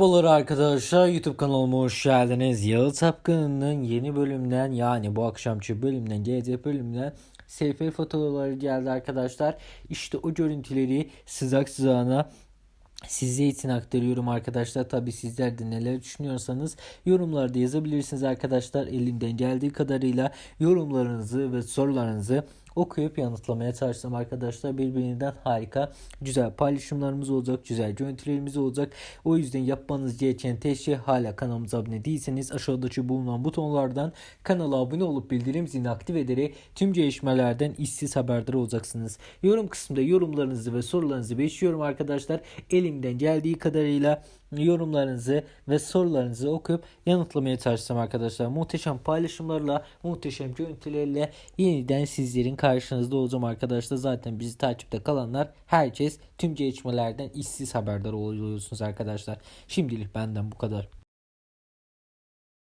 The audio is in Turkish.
Merhabalar arkadaşlar YouTube kanalıma hoş geldiniz. Yağı Tapkın'ın yeni bölümünden yani bu akşamki bölümden GZ bölümünden selfie fotoğrafları geldi arkadaşlar. İşte o görüntüleri sızak sızağına Size için aktarıyorum arkadaşlar. Tabi sizler de neler düşünüyorsanız yorumlarda yazabilirsiniz arkadaşlar. Elimden geldiği kadarıyla yorumlarınızı ve sorularınızı okuyup yanıtlamaya çalışacağım arkadaşlar. Birbirinden harika güzel paylaşımlarımız olacak. Güzel görüntülerimiz olacak. O yüzden yapmanız gereken tek şey hala kanalımıza abone değilseniz aşağıdaki bulunan butonlardan kanala abone olup bildirim zilini aktif ederek tüm gelişmelerden işsiz haberdar olacaksınız. Yorum kısmında yorumlarınızı ve sorularınızı bekliyorum arkadaşlar. Elimden geldiği kadarıyla yorumlarınızı ve sorularınızı okuyup yanıtlamaya çalışacağım arkadaşlar. Muhteşem paylaşımlarla, muhteşem görüntülerle yeniden sizlerin karşınızda olacağım arkadaşlar. Zaten bizi takipte kalanlar herkes tüm gelişmelerden işsiz haberdar oluyorsunuz arkadaşlar. Şimdilik benden bu kadar.